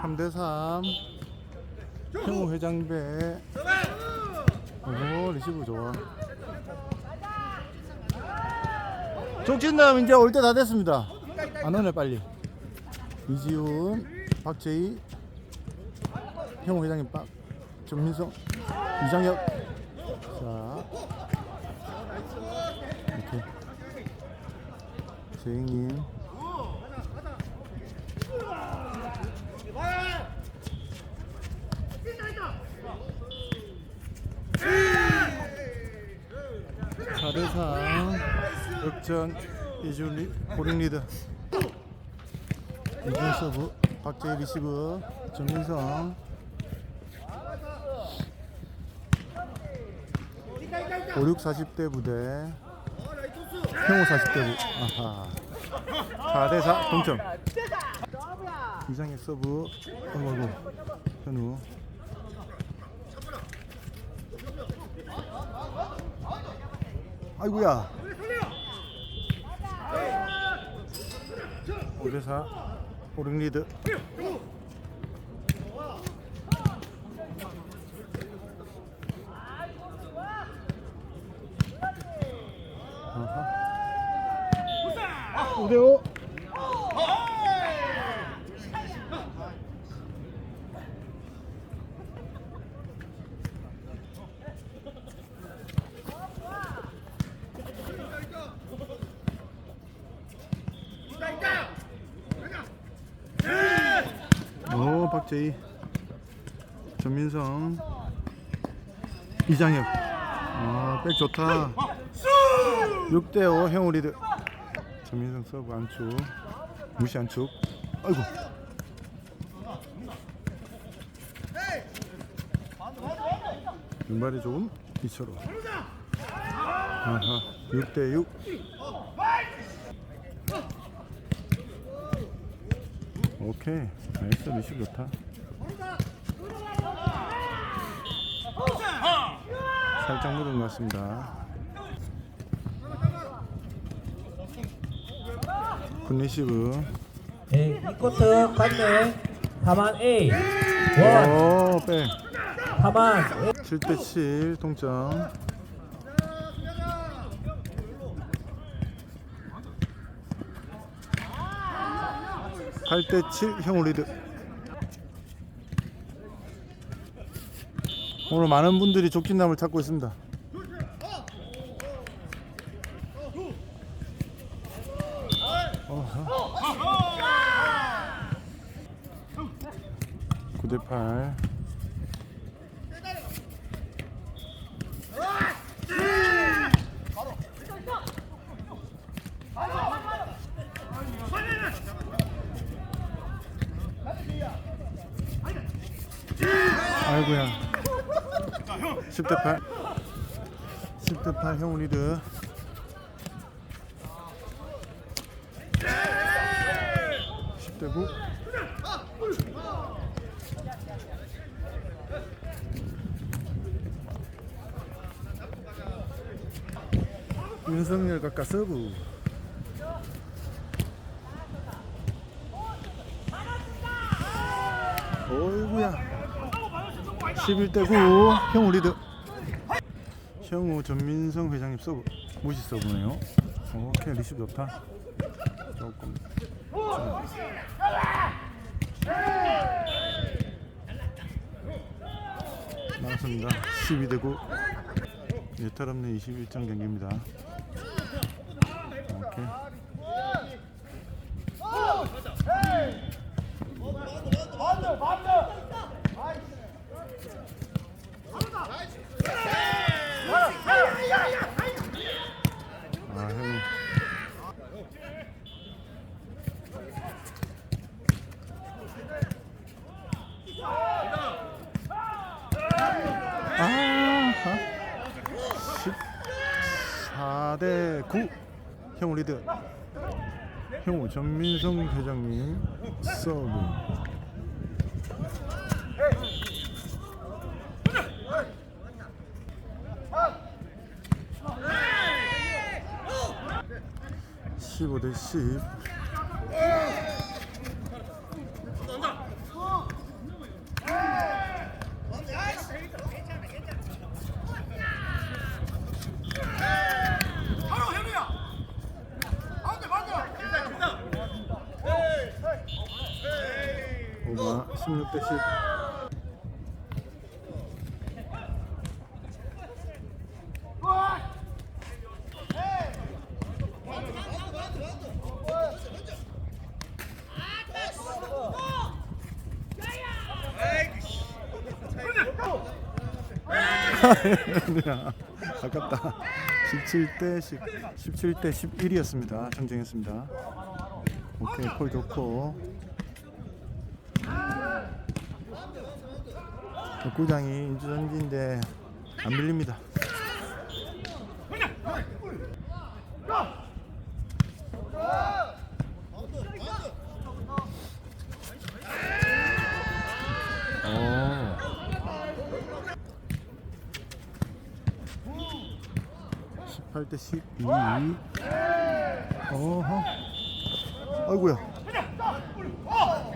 3대3 형우 회장배. 오 리시브 좋아. 족진남 이제 올 때 다 됐습니다. 안 오네 빨리. 이지훈 박재희 형우 회장님 빡 전민성 이장혁. 자 이렇게. 재익님 사대삼 역 전 이준 리 보링 리드 이준 서브 박재희 리시브 전민성. 5, 6, 40대 부대. 형우 40대 부 아하. 4대 4 동점. 이상의 서브 어머고 현우. 아이고야 5대 4 오링 리드 아하 5대 5 오 박재희. 전민성. 이장혁 아백 좋다. 6대5 형우 리드 전민성 서브 안축. 무시 안축. 아이고. 왼발이 조금 이처로. 아하 6대6 오케이 나이스 리시 좋다. 살짝 묻은 것 같습니다. 군 리시브 네, 이 코트 반대 다만 A. 원. 오백 다만 7대7 동점 팔대7 형우 리드 오늘 많은 분들이 족진남을 찾고 있습니다. 어허. 9대8 아이고야. 10대 8 10대 8 형우 리드. 9 윤석열 각각 서브. 어이구야 11대 9 형우 리드. 형우 전민성 회장님 서브. 무시 서브네요. 오케이 리시브 좋다. 조금. 나왔습니다. 12대 9 예탈 없는 21점 경기입니다. 오케이 아 형님 아하 14대 9 형우 리드. 형우 전민성 회장님 서브. (15대 10) 오바 16대 10. 야, 아깝다. 17대 10, 17대 11이었습니다. 정정했습니다. 오케이, 콜 좋고. 구장이 인주전지인데 안 밀립니다. 오. 18대 12. 어허. 아이고야.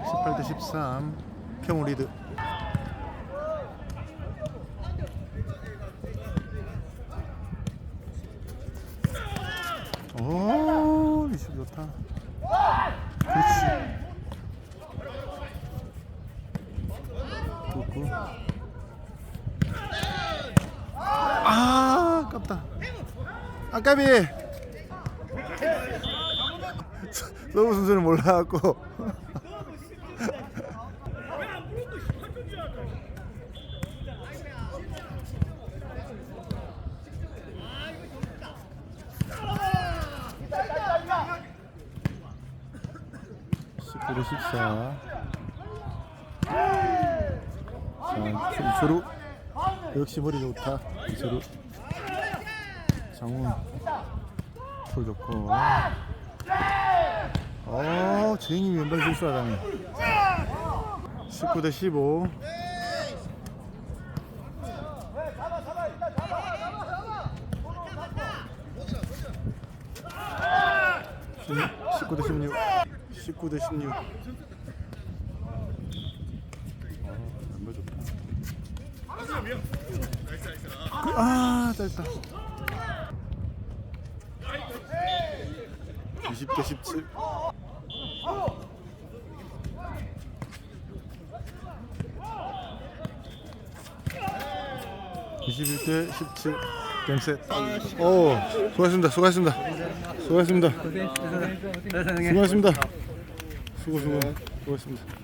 18대 13. 평우 리드. 있고. 아, 아깝다. 아까비. 서브 선수는 몰라갖고. 스피드 14. 이철우 역시 머리 좋다. 이철우. 장훈 볼 좋고. 어, 제이님이 왼발 실수하다니. 19 대 15. 십- 19 대 16. 19 대 16. 아, 왼발 좋다. 아, 짧다. 20대 17. (21대 17) 겜셋. 오 수고하셨습니다. 수고하셨습니다. 수고하셨습니다. 수고하셨습니다. 수고 수고. 수고하셨습니다